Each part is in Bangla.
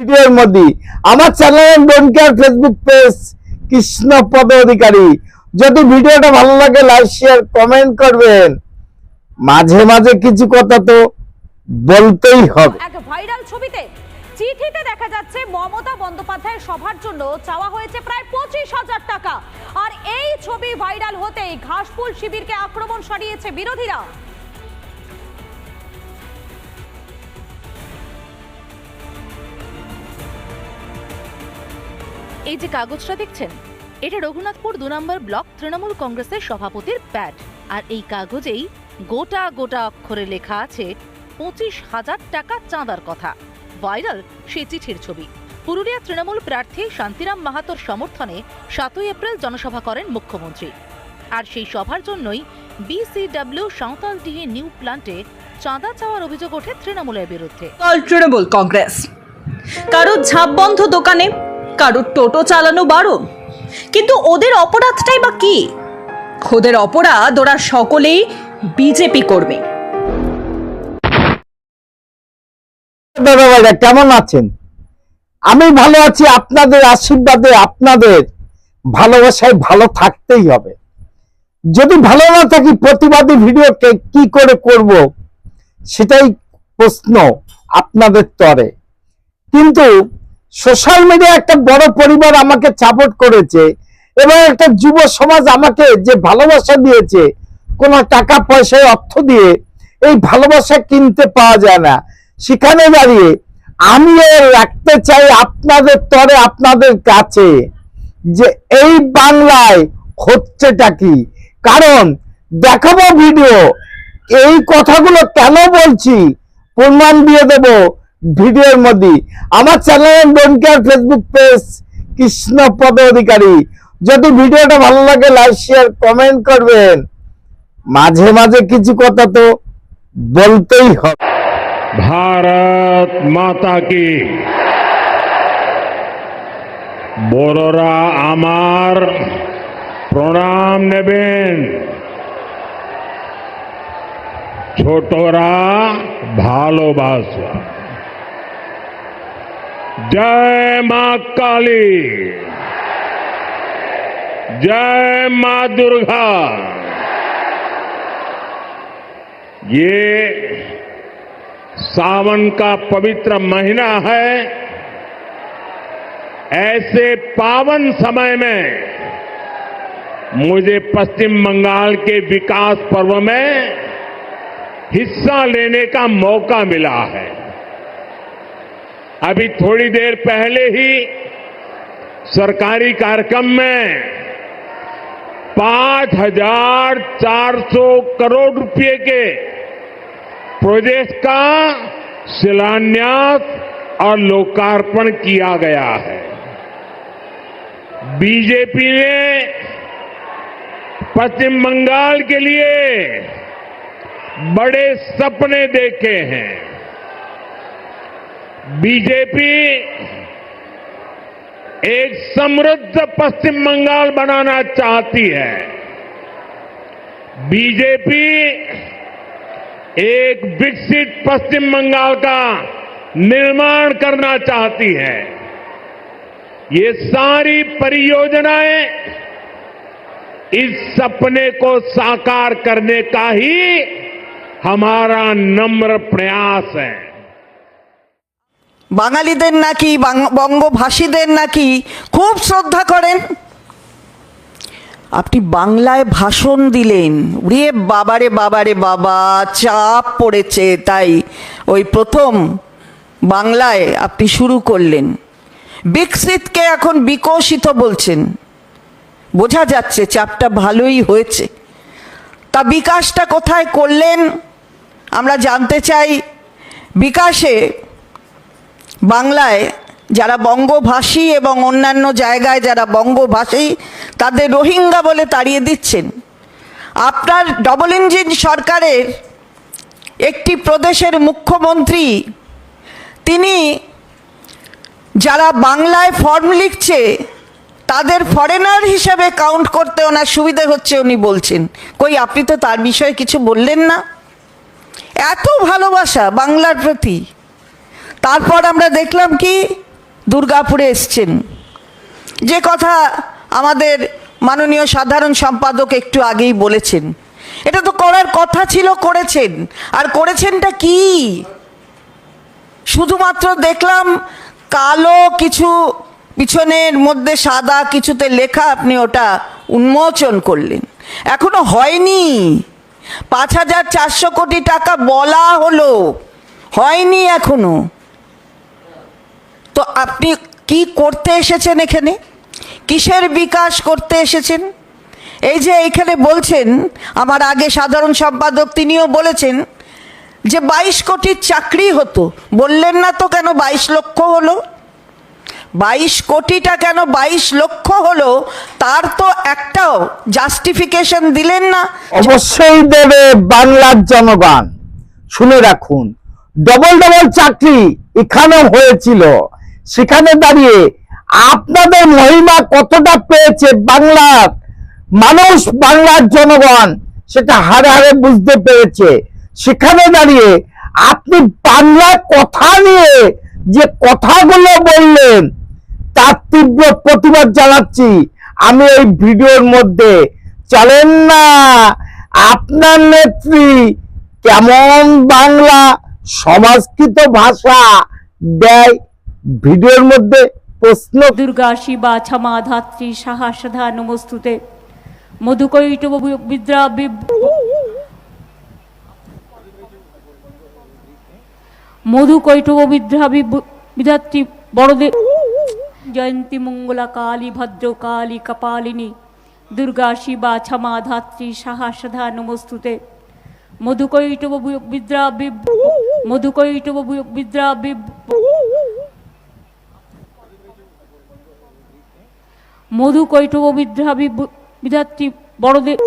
ভিডিওর মধ্যে। আমার চ্যানেল ফেসবুক পেজ অধিকারী। যদি ভিডিওটা ভালো লাগে লাইক শেয়ার কমেন্ট করবেন। মাঝে মাঝে কিছু কথা তো বলতেই হবে। এক ভাইরাল ছবিতে চিঠিতে দেখা যাচ্ছে, মমতা বন্দ্যোপাধ্যায়ের সভার জন্য চাওয়া হয়েছে প্রায় পঁচিশ হাজার টাকা। আর এই ছবি ভাইরাল হতেই ঘাসফুল শিবিরকে আক্রমণ সারিয়েছে বিরোধীরা। এই যে কাগজটা দেখছেন, এটা রঘুনাথপুর দু নম্বর ব্লক তৃণমূল কংগ্রেসের সভাপতির প্যাড। আর এই কাগজেই গোটা গোটা অক্ষরে লেখা আছে, পঁচিশ হাজার টাকা চাঁদার কথা। ভাইরাল সে চিঠির ছবি। পুরুলিয়া তৃণমূল প্রার্থী শান্তিরাম মাহাতোর সমর্থনে সাতই এপ্রিল জনসভা করেন মুখ্যমন্ত্রী। আর সেই সভার জন্যই বিসিডব্লিউ সাঁওতালডিহি নিউ প্লান্টে চাঁদা চাওয়ার অভিযোগ ওঠে তৃণমূলের বিরুদ্ধে। তৃণমূল কংগ্রেস। কারোর ঝাপ বন্ধ দোকানে কারোর টোটো চালানো বারণ? কিন্তু ওদের অপরাধটাই বা কি? ওদের অপরাধ ওরা সকলেই বিজেপি কর্মী। কেমন আছেন? আমি ভালো আছি, আপনাদের আশীর্বাদে, আপনাদের ভালোবাসায় ভালো থাকতেই হবে। যদি ভালো না থাকি, প্রতিবাদী ভিডিওকে কি করে করব সেটাই প্রশ্ন আপনাদের তরে। কিন্তু সোশ্যাল মিডিয়া একটা বড় পরিবার আমাকে সাপোর্ট করেছে এবং একটা যুব সমাজ আমাকে যে ভালোবাসা দিয়েছে, কোনো টাকা পয়সায় অর্থ দিয়ে এই ভালোবাসা কিনতে পাওয়া যায় না। সেখানে দাঁড়িয়ে আমিও রাখতে চাই আপনাদের তরে আপনাদের কাছে যে এই বাংলায় হচ্ছেটা কি? কারণ দেখাবো ভিডিও, এই কথাগুলো কেন বলছি? প্রমাণ দিয়ে দেব। ভিডিওর মধ্যে আমার channel don't care Facebook page Krishna Pada Adhikari. যদি ভিডিওটা ভালো লাগে লাইক শেয়ার কমেন্ট করবেন। মাঝে মাঝে কিছু কথা তো বলতেই হবে। ভারত মাতা কি? বড়রা আমার প্রণাম নেবেন। ছোটরা ভালোবাসা। जय माँ काली। जय माँ दुर्गा। ये सावन का पवित्र महीना है। ऐसे पावन समय में मुझे पश्चिम बंगाल के विकास पर्व में हिस्सा लेने का मौका मिला है। अभी थोड़ी देर पहले ही सरकारी कार्यक्रम में पाँच हज़ार चार सौ करोड़ रुपए के प्रोजेक्ट का शिलान्यास और लोकार्पण किया गया है। बीजेपी ने पश्चिम बंगाल के लिए बड़े सपने देखे हैं। बीजेपी एक समृद्ध पश्चिम बंगाल बनाना चाहती है। बीजेपी एक विकसित पश्चिम बंगाल का निर्माण करना चाहती है। ये सारी परियोजनाएँ इस सपने को साकार करने का ही हमारा नम्र प्रयास है। বাঙালিদের নাকি বঙ্গভাষীদের নাকি খুব শ্রদ্ধা করেন। আপনি বাংলায় ভাষণ দিলেন। রে বাবারে বাবারে বাবা, চাপ পড়েছে তাই ওই প্রথম বাংলায় আপনি শুরু করলেন। বিকশিতকে এখন বিকশিত বলছেন। বোঝা যাচ্ছে চাপটা ভালোই হয়েছে। তা বিকাশটা কোথায় করলেন? আমরা জানতে চাই বিকাশে বাংলায় যারা বঙ্গভাষী এবং অন্যান্য জায়গায় যারা বঙ্গভাষী, তাদের রোহিঙ্গা বলে তাড়িয়ে দিচ্ছেন। আপনার ডবল ইঞ্জিন সরকারের একটি প্রদেশের মুখ্যমন্ত্রী, তিনি যারা বাংলায় ফর্ম লিখছে, তাদের ফরেনার হিসেবে কাউন্ট করতে ওনার সুবিধে হচ্ছে উনি বলছেন। কই, আপনি তো তার বিষয়ে কিছু বললেন না। এত ভালোবাসা বাংলার প্রতি। তারপর আমরা দেখলাম কি দুর্গাপুরে এসছেন। যে কথা আমাদের মাননীয় সাধারণ সম্পাদক একটু আগেই বলেছেন। এটা তো করার কথা ছিল, করেছেন। আর করেছেনটা কি? শুধুমাত্র দেখলাম কালো কিছু পিছনের মধ্যে সাদা কিছুতে লেখা আপনি ওটা উন্মোচন করলেন। এখনও হয়নি। পাঁচ হাজার চারশো কোটি টাকা বলা হলো। হয়নি এখনও। তো আপনি কি করতে এসেছেন এখানে? কিসের বিকাশ করতে এসেছেন? এই যে এখানে বলছেন, আমার আগে সাধারণ সম্পাদক তিনিও বলেছেন যে বাইশ কোটির চাকরি হতো। বললেন না তো কেন বাইশ লক্ষ হলো? বাইশ কোটিটা কেন বাইশ লক্ষ হলো? তার তো একটাও জাস্টিফিকেশন দিলেন না। অবশ্যই দেবে বাংলার জনগণ। শুনে রাখুন ডবল ডবল চাকরি এখানেও হয়েছিল। সেখানে দাঁড়িয়ে আপনাদের মহিমা কতটা পেয়েছে বাংলার মানুষ, বাংলার জনগণ, সেটা হারে হারে বুঝতে পেরেছে। সেখানে দাঁড়িয়ে আপনি বাংলা কথা নিয়ে যে কথাগুলো বললেন, তার তীব্র প্রতিবাদ জানাচ্ছি। আমি এই ভিডিওর মধ্যে চলেন না, আপনার নেত্রী কেমন বাংলা সংস্কৃত ভাষা দেয় ভিডিওর মধ্যে প্রশ্ন দুর্গা শিবা ক্ষমা ধাত্রী সাহা সধা নমস্তুতে মধুকৈটব বিদ্রা মধুকৈটব বিদ্রা বিধাত্রী বড়দে জয়ন্তী মঙ্গলা কালী ভদ্র কালী কপালিনী। দুর্গা শিবা ক্ষমা ধাত্রী সাহা সধা নমস্তুতে মধুকৈটব বিদ্রা মধুকৈটব বিদ্রা বিব- মধু কৈটব বিদ্রা বি- বিধাত্রী বড়দেব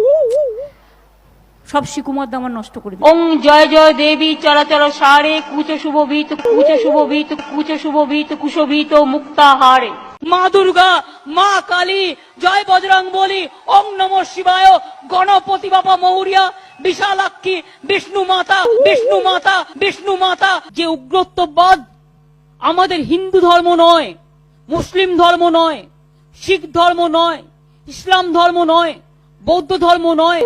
সব শিকুমার আমার নষ্ট করে ওং জয় জয় দেবী চরাচর সারে কুচ শুভবিত কুচ শুভবিত কুচ শুভবিত কুশবিত মুক্তাহারে মা দুর্গা মা কালী জয় বজরং বলি ওং নম শিবায় গণপতি বাবা মৌরিয়া বিশালাক্ষী বিষ্ণু মাতা বিষ্ণু মাতা বিষ্ণু মাতা। যে উগ্রত্ববাদ আমাদের হিন্দু ধর্ম নয় মুসলিম ধর্ম নয় শিখ ধর্ম নয়, ইসলাম ধর্ম নয়, বৌদ্ধ ধর্ম নয়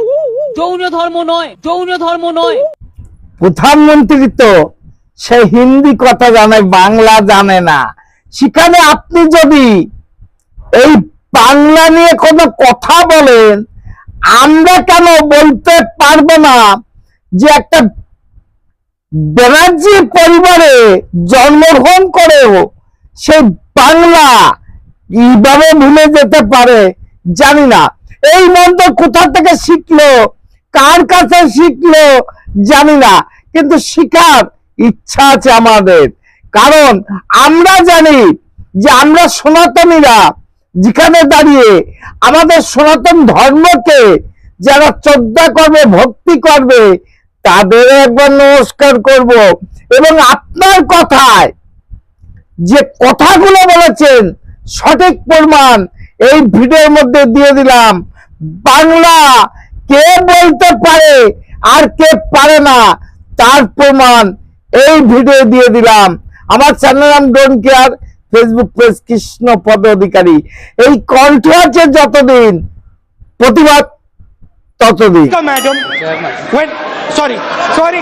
জৈন ধর্ম নয় জৈন ধর্ম নয়। প্রধানমন্ত্রী তো সে হিন্দি কথা জানে, বাংলা জানে না। সেখানে আপনি যদি এই বাংলা নিয়ে কোনো কথা বলেন, আমরা কেন বলতে পারব না যে একটা ব্যানার্জি পরিবারে জন্মগ্রহণ করেও সেই বাংলা কীভাবে ভুলে যেতে পারে জানি না। এই মন্ত্র কোথা থেকে শিখলো? কার কাছে শিখলো? জানি না। কিন্তু শিখার ইচ্ছা আছে আমাদের। কারণ আমরা জানি যে আমরা সনাতনীরা, যেখানে দাঁড়িয়ে আমাদের সনাতন ধর্মকে যারা শ্রদ্ধা করবে, ভক্তি করবে, তাদের একবার নমস্কার করব। এবং আপনার কথায় যে কথাগুলো বলেছেন সঠিক প্রমাণ এই ভিডিওর মধ্যে দিয়ে দিলাম। বাংলা কে বলতে পারে আর কে পারে না তার প্রমাণ এই ভিডিও দিয়ে দিলাম। আমার চ্যানেল নাম don't care Facebook page Krishna Pada Adhikari. এই কণ্ঠ আছে যতদিন প্রতিবাদ ততদিন. When, sorry, sorry.